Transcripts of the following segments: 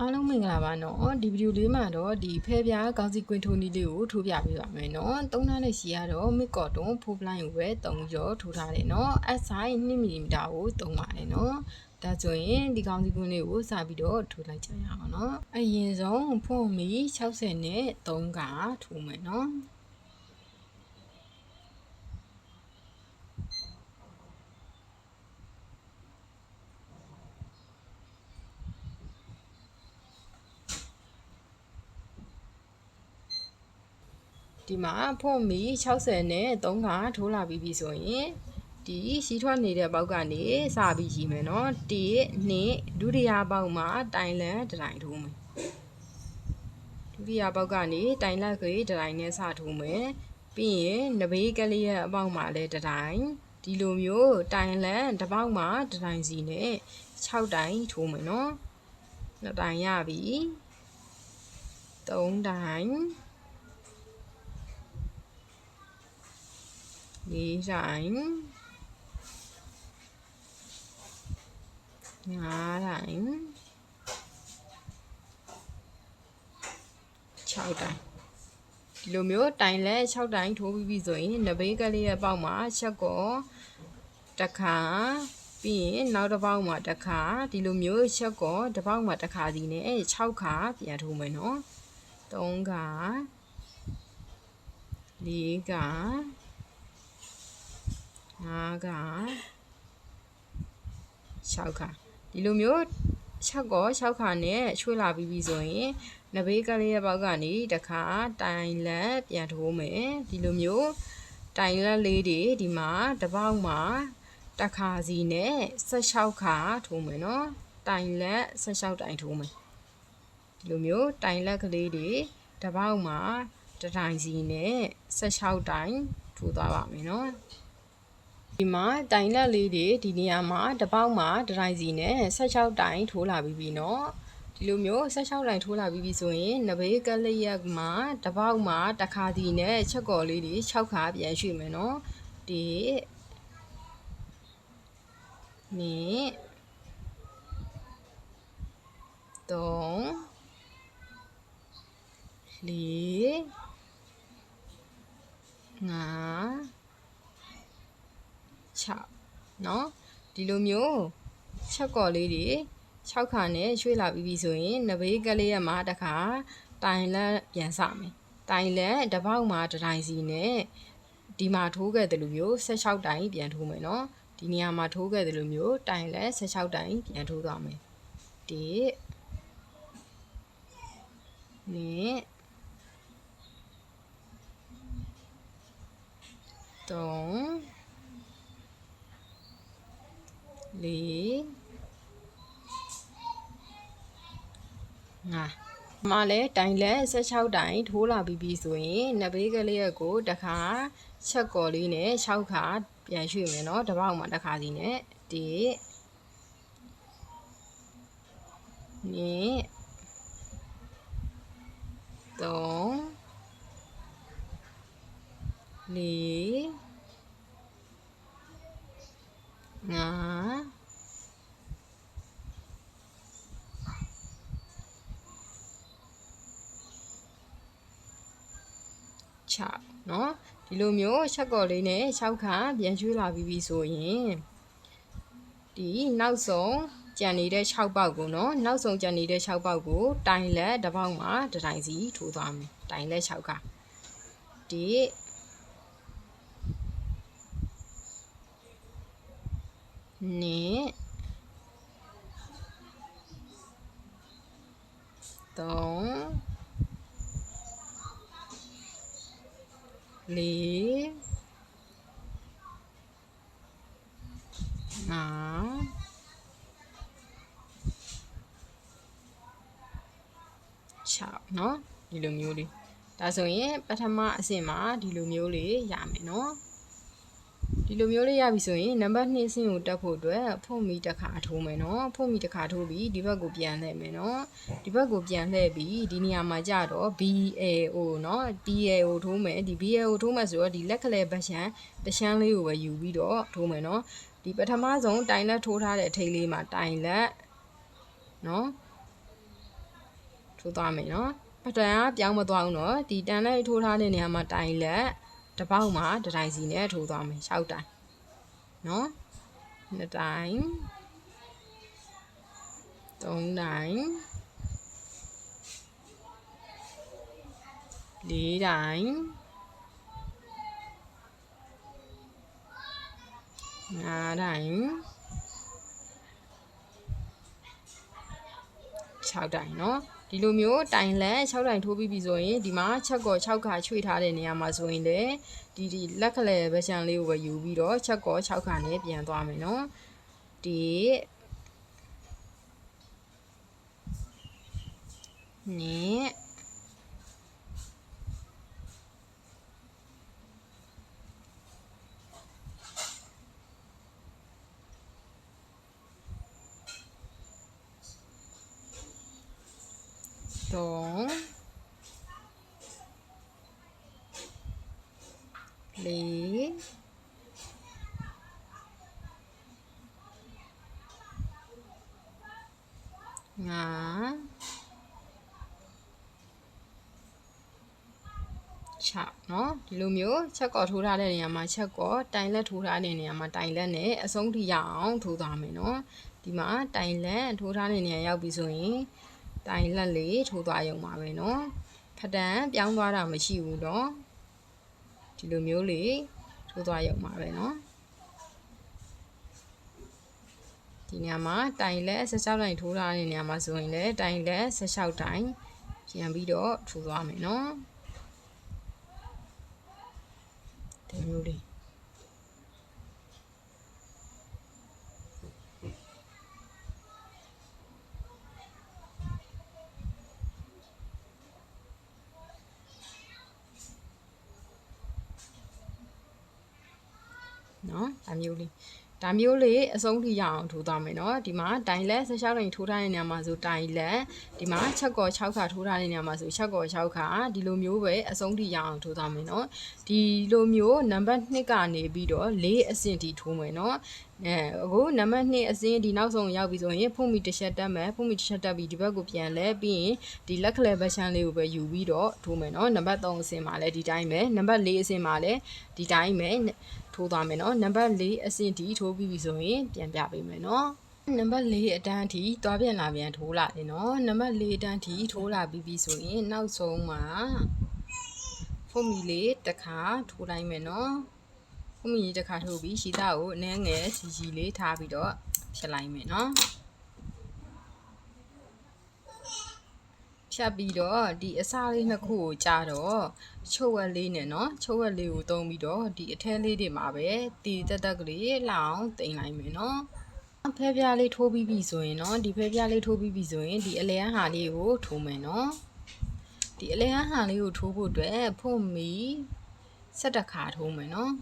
အားလုံးမင်္ဂလာပါနော်ဒီဗီဒီယိုလေးမှာတော့ဒီဖဲပြားကောင်းစီကွင်းထိုးနည်းလေးကိုထိုးပြပေးပါမယ်နော်သုံးထားတဲ့ရှီကတော့မစ်ကော့တွန်ဖိုးပလိုင်းကိုပဲ3ကြောထိုးထားတယ်နော် SI 2 mm ကိုသုံးပါတယ်နော်ဒါဆိုရင်ဒီကောင်းစီကွင်းလေးကိုစပြီးတော့ထိုးလိုက်ကြရအောင်နော်အရင်ဆုံးဖုန်းမီ60နဲ့3ကထိုးမယ်နော် ဒီမှာဖွန်မီ60နဲ့3ကထိုးလာပြီးပြီဆိုရင်ဒီရှိထွက်နေတဲ့ပေါက်ကနေစပြီးရှိမယ်နော်1 2ဒုတိယပေါက်မှာတိုင်လန်တစ်တိုင်ထိုးမယ်ဒုတိယပေါက်ကနေတိုင်လက်ကလေးတစ်တိုင်နဲ့စထိုးမယ်ပြီးရင်နဘေးကလေးရဲ့အပေါက်မှာလည်းတစ်တိုင်ဒီလိုမျိုးတိုင်လန်တစ်ပေါက်မှာတစ်တိုင်စီနဲ့6တိုင်ထိုးမယ်နော်နှစ်တိုင်ရပြီ3တိုင် လေးတိုင်းငါးတိုင်း6တိုင်းဒီလိုမျိုးတိုင်လဲ6တိုင်းထိုးပြီးပြီဆိုရင်နဘေးကလေးရဲ့ပေါက်မှာချက်ကောတစ်ခါပြီးရင်နောက်တစ်ပေါက်မှာတစ်ခါဒီလိုမျိုးချက်ကောတစ်ပေါက်မှာတစ်ခါစီနဲ့6ခါပြန်ထိုးမယ်နော်3ခါ4ခါ 5က6ခါဒီလိုမျိုး6ကော6ခါနဲ့ရွှေ့လာပြီးပြီဆိုရင်နဘေးကလေးရဲ့ဘောက်ကနေတခါတိုင်လက်ပြန်ထိုးမယ်ဒီလိုမျိုးတိုင်လက်လေးတွေဒီမှာတစ်ပေါက်မှာတစ်ခါစီနဲ့16ခါထိုးမယ်နော်တိုင်လက်16တိုင်ထိုးမယ်ဒီလိုမျိုးတိုင်လက်ကလေးတွေတစ်ပေါက်မှာတစ်တိုင်စီနဲ့16တိုင်ထိုးသွားပါမယ်နော် ဒီမှာတိုင်လက်လေးတွေဒီနေရာမှာတပေါက်မှာဒရိုင်စီနဲ့16တိုင်ထိုးလာပြီးပြီနော်ဒီလိုမျိုး16တိုင်ထိုးလာပြီးပြီဆိုရင်နဘေးကလေးရက်မှာတပေါက်မှာတစ်ခါစီနဲ့ချက်ကော်လေးတွေ6ခါပြန်ရွှေ့မယ်နော်ဒီနေ3 4 5 6เนาะဒီလိုမျိုးချက်ကော်လေးတွေ6ခါနဲ့ရွှေ့လာပြီးပြီဆိုရင်နဘေးကလေးရမှာတခါတိုင်လက်ပြန်စမယ်တိုင်လက်တစ်ပေါက်မှာတစ်တိုင်စီနဲ့ဒီမှာထိုးခဲ့တယ်လို့မျိုး16တိုင်ပြန်ထိုးမယ်เนาะဒီနေရာမှာထိုးခဲ့တယ်လို့မျိုးတိုင်လက်16တိုင်ပြန်ထိုးသွားမယ်ဒီနဲ့3 လေးငါမလည်းတိုင်လက်16တိုင်ထိုးလာပြီးပြီဆိုရင်နဘေးကလေးကို တခါချက်ကော်လေးနဲ့6ခါပြန်ရွှေ့မယ်နော်တပေါက်မှာတခါစီနဲ့တိနေ3 4 ဒီလိုမျိုးချက်ကော်လေးနဲ့6ခါပြန်ချွေးလာပြီးပြီဆိုရင်ဒီနောက်ဆုံးကြံနေတဲ့6ပေါက်ကိုနော်နောက်ဆုံးကြံနေတဲ့6ပေါက်ကို တိုင်လက်တစ်ပေါက်မှာတစ်တိုင်စီထိုးသွားမယ်တိုင်လက်6ခါဒီနေ3 လေးငါ6เนาะဒီလိုမျိုးလေးဒါဆိုရင်ပထမအဆင့်မှာဒီလိုမျိုးလေးရမယ်เนาะ ဒီလိုမျိုးလေးရပြီဆိုရင်နံပါတ်2ဆင့်ကိုတက်ဖို့အတွက်ဖုန်းမီတစ်ခါထိုးမယ်နော်ဖုန်းမီတစ်ခါထိုးပြီးဒီဘက်ကိုပြန်လှည့်မယ်နော်ဒီဘက်ကိုပြန်လှည့်ပြီးဒီနေရာမှာကြတော့ BAO နော် BAO ထိုးမယ်ဒီ BAO ထိုးမယ်ဆိုတော့ဒီလက်ကလေးဘက်ရှန်တရှမ်းလေးကိုပဲယူပြီးတော့ထိုးမယ်နော်ဒီပထမဆုံးတိုင်လက်ထိုးထားတဲ့အထိတ်လေးမှာတိုင်လက်နော်ထိုးသွားမယ်နော်ပတန်ကပြောင်းမသွားဘူးနော်ဒီတန်လိုက်ထိုးထားတဲ့နေရာမှာတိုင်လက် တစ်ပေါက်မှာတစ်တိုင်စီနဲ့ထိုးသွားမယ်6တိုင်နော်နှစ်တိုင်သုံးတိုင်လေးတိုင်ငါးတိုင်6တိုင်เนาะ ဒီလိုမျိုးတိုင်လန်6တိုင်ထိုးပြီးပြီဆိုရင်ဒီမှာချက်ကော6ခါချွေထားတဲ့နေရာမှာဆိုရင်လည်းဒီဒီလက်ကလေးဗရှန်လေးကိုပဲယူပြီးတော့ချက်ကော6ခါနဲ့ပြန်သွားမယ်နော်ဒီနဲ့ စ်သုံးလေးငါ6เนาะဒီလိုမျိုးချက်ကောထိုးထားတဲ့နေရာမှာချက်ကောတိုင်လက်ထိုးထားတဲ့နေရာမှာတိုင်လက်နဲ့အဆုံးထိရအောင်ထိုးသွားမယ်เนาะဒီမှာတိုင်လက်ထိုးထားတဲ့နေရာရောက်ပြီဆိုရင် တိုင်လက်လေးထိုးသွားရုံပါပဲနော်ဖတန်ပြောင်းသွားတာမရှိဘူးနော်ဒီလိုမျိုးလေးထိုးသွားရုံပါပဲနော်ဒီနေရာမှာတိုင်လက်16တိုင်ထိုးထားတဲ့နေရာမှာဆိုရင်လည်းတိုင်လက်16တိုင်ပြန်ပြီးတော့ထိုးသွားမယ်နော်ဒီမျိုးလေး နော်အမျိုးလေးဒါမျိုးလေးအဆုံးထိရအောင်ထိုးသွားမယ်နော်ဒီမှာတိုင်လက်16တိုင်ထိုးထားတဲ့နေရာမှာဆိုတိုင်လက်ဒီမှာချက်ကော်6ခါထိုးထားတဲ့နေရာမှာဆိုချက်ကော်6ခါဒီလိုမျိုးပဲအဆုံးထိရအောင်ထိုးသွားမယ်နော်ဒီလိုမျိုးနံပါတ်2ကနေပြီးတော့4အဆင့်ထိထိုးမယ်နော်အဲအခုနံပါတ်2အစင်းဒီနောက်ဆုံးရောက်ပြီဆိုရင်ဖုန်မီတစ်ချက်တက်မယ်ဖုန်မီတစ်ချက်တက်ပြီးဒီဘက်ကိုပြန်လဲပြီးရင်ဒီလက်ကလေးဘက်ချန်လေးကိုပဲယူပြီးတော့ထိုးမယ်နော်နံပါတ်3အစင်းမှာလည်းဒီတိုင်းပဲနံပါတ်4အစင်းမှာလည်းဒီတိုင်းပဲ ထိုးသွားမယ်နော်နံပါတ်4အဆင့်ဒီထိုးပြီးပြီဆိုရင်ပြန်ပြပေးမယ်နော်နံပါတ်4အတန်းအထိသွားပြန်လာပြန်ထိုးလာတယ်နော်နံပါတ်4အတန်းအထိထိုးလာပြီးပြီဆိုရင်နောက်ဆုံးမှာဖုန်မီလေးတစ်ခါထိုးလိုက်မယ်နော်ဖုန်မီလေးတစ်ခါထိုးပြီးရှိသားကိုအနှဲငယ်စီစီလေးထားပြီးတော့ဖြတ်လိုက်မယ်နော် ဖြတ်ပြီးတော့ဒီအစားလေးနှစ်ခုကိုကြာတော့ချုပ်ဝက်လေးနဲ့နော်ချုပ်ဝက်လေးကိုသုံးပြီးတော့ဒီအထဲလေးတွေမှာပဲတီတက်တက်ကလေးလောင်တင်လိုက်မယ်နော်ဖဲပြားလေးထိုးပြီးပြီဆိုရင်နော်ဒီဖဲပြားလေးထိုးပြီးပြီဆိုရင်ဒီအလဲအဟာလေးကိုထိုးမယ်နော်ဒီအလဲအဟာလေးကိုထိုးဖို့အတွက်ဖို့မီဆက်တခါထိုးမယ်နော်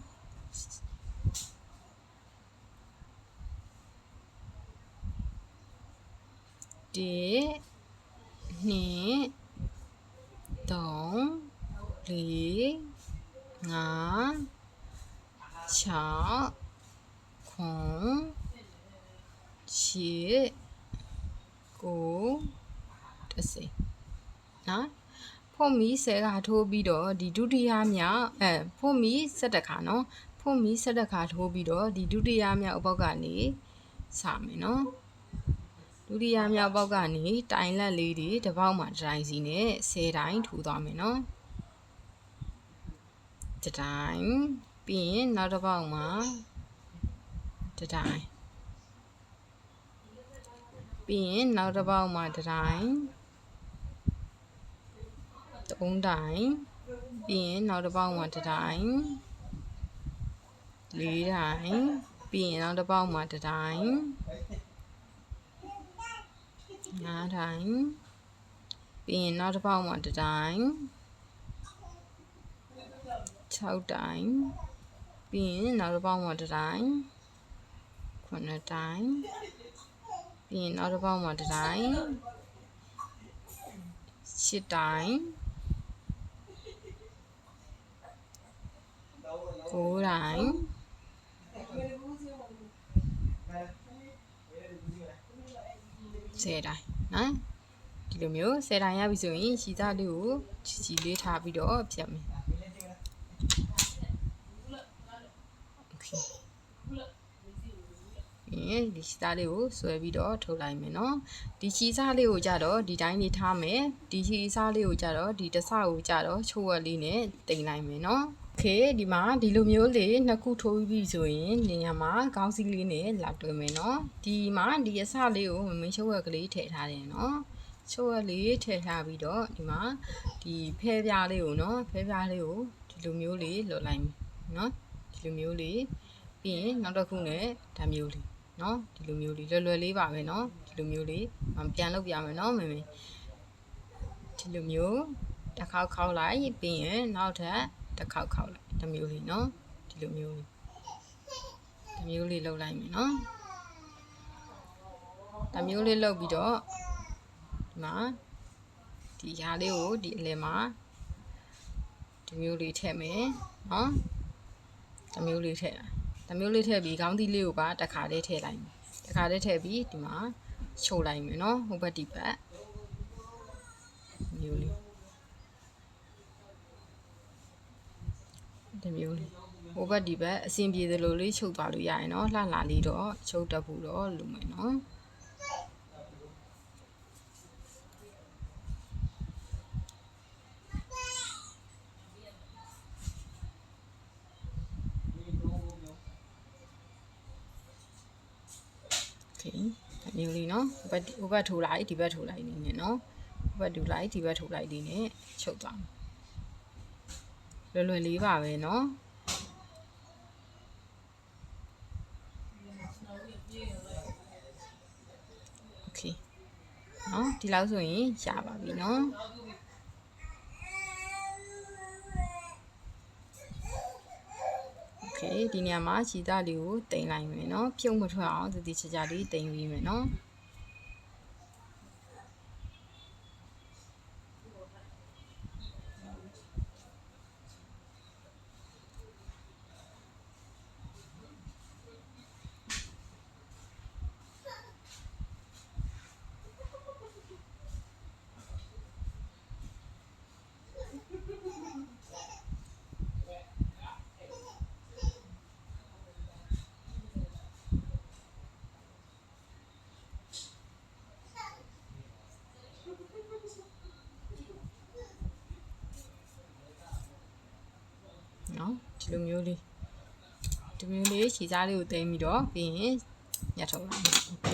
ဒီ နှစ်သုံးလေးငါး6ခွန်ရှစ်ကိုတစ်စိနော်ဖို့မီဆယ်ခါထိုးပြီးတော့ဒီဒုတိယမြောက်အဲဖို့မီ7ခါနော်ဖို့မီ7ခါထိုးပြီးတော့ဒီဒုတိယမြောက်အပေါက်ကနေစမယ်နော် ဒုတိယမြောက်ပေါက်ကနေတိုင်လက်လေးတွေတစ်ပေါက်မှာတိုင်စီနဲ့10တိုင်ထိုးသွားမယ်နော်တစ်တိုင်ပြီးရင်နောက်တစ်ပေါက်မှာတစ်တိုင်ပြီးရင်နောက်တစ်ပေါက်မှာတစ်တိုင်သုံးတိုင်ပြီးရင်နောက်တစ်ပေါက်မှာတစ်တိုင်လေးတိုင်ပြီးရင်နောက်တစ်ပေါက်မှာတစ်တိုင် ငါးတိုင်ပြီးရင်နောက်တစ်ပေါက်မှာတစ်တိုင်6တိုင်ပြီးရင်နောက်တစ်ပေါက်မှာတစ်တိုင်9တိုင်ပြီးရင်နောက်တစ်ပေါက်မှာတစ်တိုင်10တိုင်9တိုင် 10တိုင်းနော်ဒီလိုမျိုး10တိုင်းရပြီဆိုရင်ရှည်သားလေးကိုချီချီလေးထားပြီးတော့ဖြတ်မယ်ရင်ဒီချီသားလေးကိုဆွဲပြီးတော့ထုတ်လိုက်မယ်နော်ဒီချီစားလေးကိုကြတော့ဒီတိုင်းလေးထားမယ်ဒီချီစားလေးကိုကြတော့ဒီတစကိုကြတော့ချိုးဝက်လေးနဲ့တင်လိုက်မယ်နော် นาะโอเคဒီမှာဒီလိုမျိုးလေးနှစ်ခုထိုးပြီးပြီဆိုရင်နေရာမှာခေါင်းစည်းလေးနဲ့လောက်တွဲမယ်เนาะဒီမှာဒီအစလေးကိုမမင်းချိုးဝက်ကလေးထည့်ထားတယ်เนาะ ချိုးရလေးထည့်ထားပြီးတော့ဒီမှာဒီဖဲပြားလေးကိုနော်ဖဲပြားလေးကိုဒီလိုမျိုးလေးလွတ်လိုက်မယ်နော်ဒီလိုမျိုးလေးပြီးရင်နောက်တစ်ခုနဲ့ဒါမျိုးလေးနော်ဒီလိုမျိုးလေးလွယ်လွယ်လေးပါပဲနော်ဒီလိုမျိုးလေးပြန်လုပ်ပြမယ်နော်မမေဒီလိုမျိုးတစ်ခေါက်ခေါက်လိုက်ပြီးရင်နောက်ထပ် တစ်ခေါက်ခေါက်လိုက်ဒါမျိုးလေးနော်ဒီလိုမျိုးလေးဒါမျိုးလေးလုပ်လိုက်မယ်နော်ဒါမျိုးလေးလုပ်ပြီးတော့ဒီမှာဒီຢာလေးကိုဒီအလယ်မှာဒီမျိုးလေးထည့်မယ်နော်ဒီမျိုးလေးထည့်တာဒီမျိုးလေးထည့်ပြီးခေါင်းသီးလေးကိုပါတစ်ခါလေးထည့်လိုက်မယ်တစ်ခါလေးထည့်ပြီးဒီမှာချိုးလိုက်မယ်နော်ဟိုဘက်ဒီဘက်ဒီမျိုးလေး တမျိုးလေးဟိုဘက်ဒီဘက်အဆင်ပြေသလိုလေးချုပ်သွားလို့ရရင်တော့လှလှလေးတော့ချုပ်တတ်ဖို့တော့လိုမယ်နော်မျိုးလေးနော်ဟိုဘက်ဟိုဘက်ထိုးလိုက်ဒီဘက်ထိုးလိုက်နေနေနော်ဟိုဘက်ဒူလိုက်ဒီဘက်ထိုးလိုက်နေနဲ့ချုပ်သွားမယ် လွယ်လွယ်လေးပါပဲเนาะโอเคเนาะဒီလောက်ဆိုရင်ရပါပြီเนาะโอเคဒီနေရာမှာခြေသားလေးကိုတင်လိုက်မယ်เนาะဖြုတ်မထွက်အောင်တတိချာချာလေးတင်ပြီးမယ်เนาะ နော်ဒီလိုမျိုးလေးဒီမျိုးလေးခြေစားလေးကိုတင်ပြီးတော့ပြီးရင်ညှက်ထုတ်လိုက်โอเค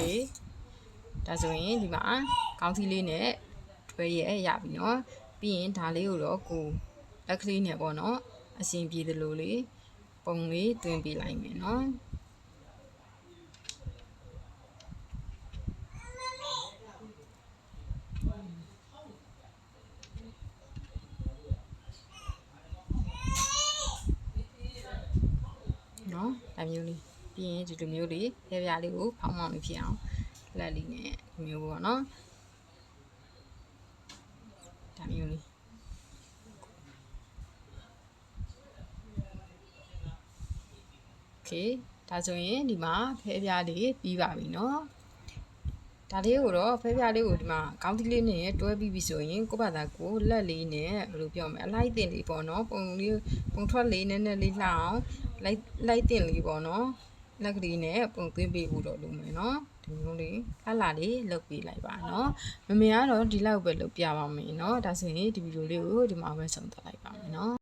ဒါဆိုရင်ဒီမှာကောင်းစီလေးနဲ့တွဲရဲရပြီเนาะပြီးရင်ဒါလေးကိုတော့ကိုလက်ကလေးနဲ့ပေါ့เนาะအရှင်ပြေသလိုလေးပုံလေးတွင်ပေးလိုက်မယ်เนาะနော် ဒါမျိုးလေးပြီးရင်ဒီလိုမျိုးလေးဖဲပြားလေးကိုဖောင်းမောင်းလေးဖြစ်အောင်လက်လေးနဲ့ဒီမျိုးပေါ့နော်ဒါမျိုးလေးโอเคဒါဆိုရင်ဒီမှာဖဲပြားလေးပြီးပါပြီเนาะဒါလေးကိုတော့ဖဲပြားလေးကိုဒီမှာကောင်းတီးလေးနဲ့တွဲပြီးပြီဆိုရင်ကိုယ့်ဘာသာကိုလက်လေးနဲ့ဘယ်လိုပြောမလဲအလိုက်တင်လေးပေါ့နော်ပုံလေးပုံထွက်လေးနည်းနည်းလေးလှအောင် လိုက်လိုက်တင်လေးပေါ့နော်လက်ကလေးနဲ့ပုံသွင်းပေးဖို့တော့လိုမယ်နော်ဒီမျိုးလေးလှလှလေးလုပ်ပေးလိုက်ပါနော်မမေကတော့ဒီလောက်ပဲလုပ်ပြပါမယ်နော်ဒါဆိုရင်ဒီဗီဒီယိုလေးကိုဒီမှာပဲဆုံးသတ်လိုက်ပါမယ်နော်